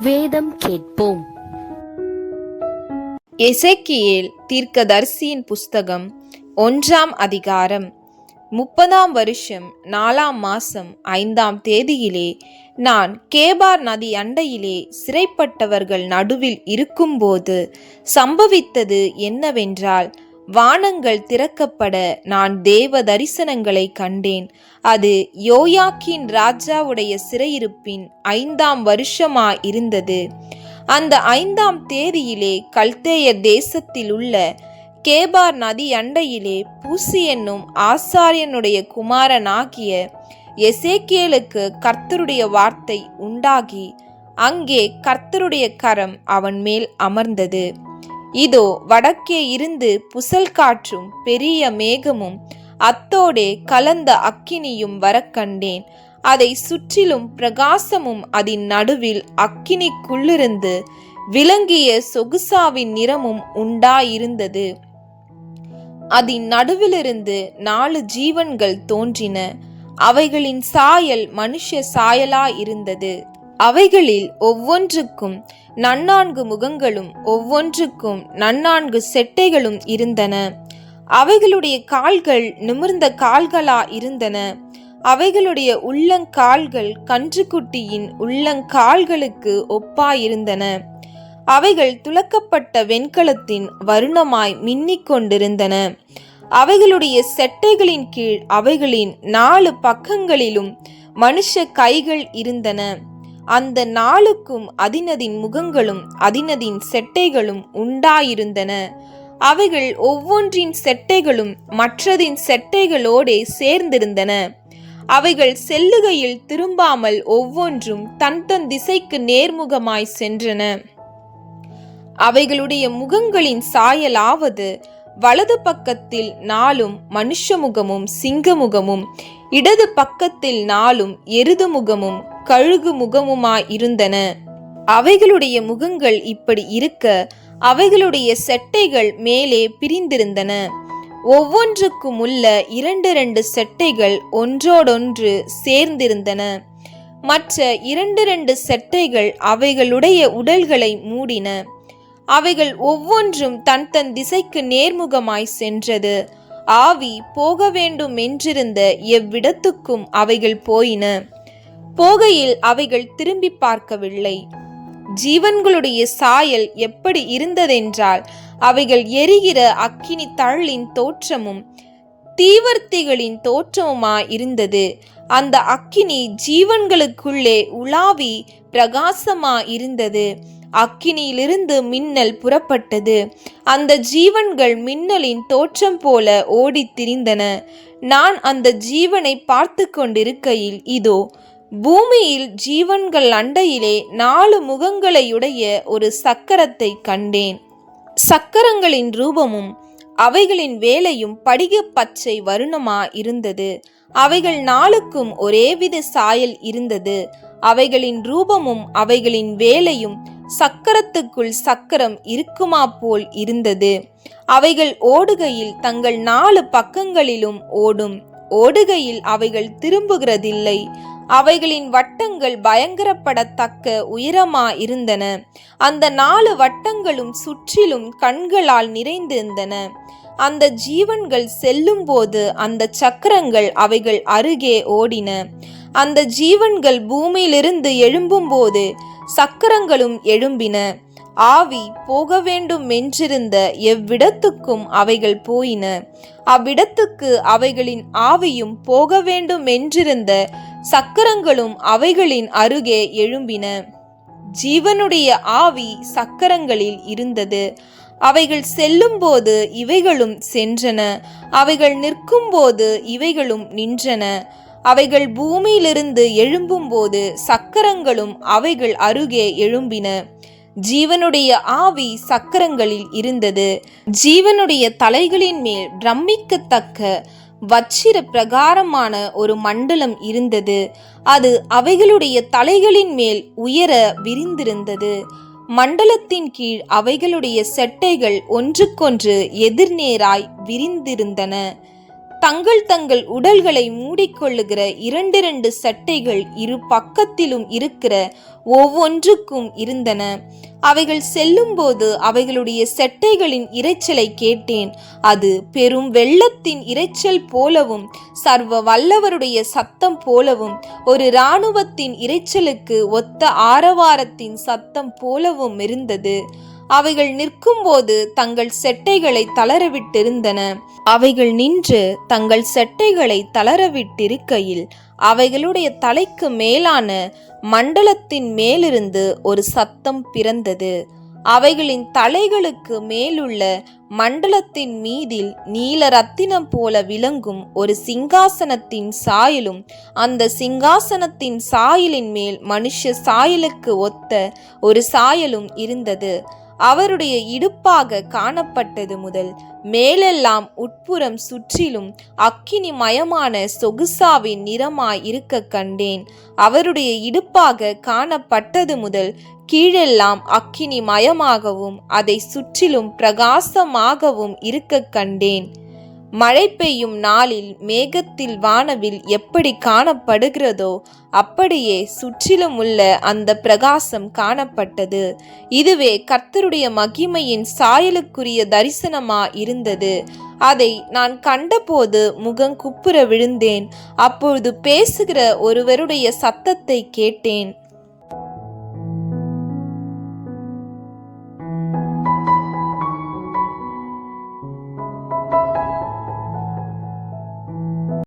வேதம் கேட்போம். எசேக்கியேல் தீர்க்கதரிசியின் புஸ்தகம் ஒன்றாம் அதிகாரம். முப்பதாம் வருஷம் நாலாம் மாசம் ஐந்தாம் தேதியிலே நான் கேபார் நதி அண்டையிலே சிறைப்பட்டவர்கள் நடுவில் இருக்கும்போது சம்பவித்தது என்னவென்றால் வானங்கள் திறக்கப்பட நான் தேவ தரிசனங்களை கண்டேன். அது யோயாக்கின் ராஜாவுடைய சிறையிருப்பின் ஐந்தாம் வருஷமா இருந்தது அந்த ஐந்தாம் தேதியிலே கல்தேய தேசத்தில் உள்ள கேபார் நதி அண்டையிலே பூசி என்னும் ஆசாரியனுடைய குமாரனாகிய எசேக்கியலுக்கு கர்த்தருடைய வார்த்தை உண்டாகி அங்கே கர்த்தருடைய கரம் அவன் மேல் அமர்ந்தது. இதோ வடக்கே இருந்து புசல் காற்றும் பெரிய மேகமும் அத்தோடே கலந்த அக்கினியும் வரக்கண்டேன் அதை சுற்றிலும் பிரகாசமும் அதன் நடுவில் அக்கினிக்குள்ளிருந்து விளங்கிய சொகுசாவின் நிறமும் உண்டாயிருந்தது. அதன் நடுவிலிருந்து நாலு ஜீவன்கள் தோன்றின. அவைகளின் சாயல் மனுஷ சாயலா இருந்தது அவைகளில் ஒவ்வொன்றுக்கும் நன்னான்கு முகங்களும் ஒவ்வொன்றுக்கும் நன்னான்கு செட்டைகளும் இருந்தன. அவைகளுடைய கால்கள் நிமிர்ந்த கால்களா இருந்தன. அவைகளுடைய உள்ளங்கால்கள் கன்றுக்குட்டியின் உள்ளங்கால்களுக்கு ஒப்பாயிருந்தன. அவைகள் துலக்கப்பட்ட வெண்கலத்தின் வருணமாய் மின்னிக் கொண்டிருந்தன. அவைகளுடைய செட்டைகளின் கீழ் அவைகளின் நாலு பக்கங்களிலும் மனுஷ கைகள் இருந்தன. அந்த நாளுக்கும் அதினதின் முகங்களும் அதினதின் செட்டைகளும் உண்டாயிருந்தன. அவைகள் ஒவ்வொன்றின் செட்டைகளும் மற்றதின் செட்டைகளோடே சேர்ந்திருந்தன. அவைகள் செல்லுகையில் திரும்பாமல் ஒவ்வொன்றும் தன் தன் திசைக்கு நேர்முகமாய் சென்றன. அவைகளுடைய முகங்களின் சாயலாவது வலது பக்கத்தில் நாளும் மனுஷ முகமும் சிங்க முகமும் இடது பக்கத்தில் நாளும் எருது முகமும் கழுகு முகமுமாய் இருந்தன. அவைகளுடைய முகங்கள் இப்படி இருக்க அவைகளுடைய செட்டைகள் மேலே பிரிந்திருந்தன. ஒவ்வொன்றுக்கும் உள்ள இரண்டு இரண்டு செட்டைகள் ஒன்றோடொன்று சேர்ந்திருந்தன. மற்ற இரண்டு இரண்டு செட்டைகள் அவைகளுடைய உடல்களை மூடின. அவைகள் ஒவ்வொன்றும் தன் தன் திசைக்கு நேர்முகமாய் சென்றது. ஆவி போக வேண்டும் என்றிருந்த எவ்விடத்துக்கும் அவைகள் போயின. போகையில் அவைகள் திரும்பி பார்க்கவில்லை. ஜீவன்களுடைய சாயல் எப்படி இருந்ததென்றால் அவைகள் எரிகிற அக்கினி தழலின் தோற்றமும் தீவர்த்திகளின் தோற்றமுமா இருந்தது. அந்த அக்கினி ஜீவன்களுக்குள்ளே உலாவி பிரகாசமா இருந்தது. அக்கினியிலிருந்து மின்னல் புறப்பட்டது. அந்த ஜீவன்கள் மின்னலின் தோற்றம் போல ஓடித் திரிந்தன. நான் அந்த ஜீவனை பார்த்து கொண்டிருக்கையில் இதோ பூமியில் ஜீவன்கள் அண்டையிலே நாலு முகங்களையுடைய ஒரு சக்கரத்தை கண்டேன். சக்கரங்களின் ரூபமும் அவைகளின் வேலையும் படிக பச்சை வருணமா இருந்தது. அவைகள் நாளுக்கும் ஒரேவித சாயல் இருந்தது. அவைகளின் ரூபமும் அவைகளின் வேலையும் சக்கரத்துக்குள் சக்கரம் இருக்குமா போல் இருந்தது. அவைகள் ஓடுகையில் தங்கள் நாலு பக்கங்களிலும் ஓடும். ஓடுகையில் அவைகள் திரும்புகிறதில்லை. அவைகளின் வட்டங்கள் பயங்கரப்படத்தக்க உயரமா இருந்தன. அந்த நாலு வட்டங்களும் சுற்றிலும் கண்களால் நிறைந்திருந்தன. அந்த ஜீவன்கள் செல்லும்போது அந்த சக்கரங்கள் அவைகள் அருகே ஓடின. அந்த ஜீவன்கள் பூமியிலிருந்து எழும்பும்போது சக்கரங்களும் எழும்பின. ஆவி போக வேண்டும் என்றிருந்த எவ்விடத்துக்கும் அவைகள் போயின. அவ்விடத்துக்கு அவைகளின் ஆவியும் போக வேண்டும் என்றிருந்த சக்கரங்களும் அவைகளின் அருகே எழும்பின. ஜீவனுடைய ஆவி சக்கரங்களில் இருந்தது. அவைகள் செல்லும்போது இவைகளும் சென்றன. அவைகள் நிற்கும்போது இவைகளும் நின்றன. அவைகள் பூமியிலிருந்து எழும்பும்போது சக்கரங்களும் அவைகள் அருகே எழும்பின. ஜீவனுடைய ஆவி சக்கரங்களில் இருந்தது. ஜீவனுடைய தலைகளின் மேல் பிரமிக்கத்தக்க வச்சிர பிரகாரமான ஒரு மண்டலம் இருந்தது. அது அவைகளுடைய தலைகளின் மேல் உயர விரிந்திருந்தது. மண்டலத்தின் கீழ் அவைகளுடைய செட்டைகள் ஒன்றுக்கொன்று எதிர்நேராய் விரிந்திருந்தன. தங்கள் தங்கள் உடல்களை மூடிக்கொள்ளுகிற இரண்டிரண்டு சட்டைகள் இரு பக்கத்திலும் இருக்கிற ஒவ்வொன்றுக்கும் இருந்தன. அவைகள் செல்லும்போது அவைகளுடைய செட்டைகளின் இரைச்சலை கேட்டேன். அது பெரும் வெள்ளத்தின் இரைச்சல் போலவும் சர்வ வல்லவருடைய சத்தம் போலவும் ஒரு இராணுவத்தின் இரைச்சலுக்கு ஒத்த ஆரவாரத்தின் சத்தம் போலவும் இருந்தது. அவைகள் நிற்கும்போது தங்கள் செட்டைகளை தளரவிட்டிருந்தன. அவைகள் நின்று தங்கள் செட்டைகளை தளரவிட்டிருக்கையில் அவைகளுடைய தலைக்கு மேலான மண்டலத்தின் மேலிருந்து ஒரு சத்தம் பிறந்தது. அவைகளின் தலைகளுக்கு மேலுள்ள மண்டலத்தின் மீதில் நீல ரத்தினம் போல விளங்கும் ஒரு சிங்காசனத்தின் சாயலும் அந்த சிங்காசனத்தின் சாயலின் மேல் மனுஷ சாயலுக்கு ஒத்த ஒரு சாயலும் இருந்தது. அவருடைய இடுப்பாக காணப்பட்டது முதல். மேலெல்லாம் உட்புறம் சுற்றிலும் அக்கினி மயமான சொகுசாவின் நிறமாய் இருக்க கண்டேன். அவருடைய இடுப்பாக காணப்பட்டது முதல் கீழெல்லாம் அக்கினி மயமாகவும் அதை சுற்றிலும் பிரகாசமாகவும் இருக்க கண்டேன். மழை பெய்யும் நாளில் மேகத்தில் வானவில் எப்படி காணப்படுகிறதோ அப்படியே சுற்றிலும் உள்ள அந்த பிரகாசம் காணப்பட்டது. இதுவே கர்த்தருடைய மகிமையின் சாயலுக்குரிய தரிசனமா இருந்தது. அதை நான் கண்டபோது முகம் குப்புற விழுந்தேன். அப்பொழுது பேசுகிற ஒருவருடைய சத்தத்தை கேட்டேன்.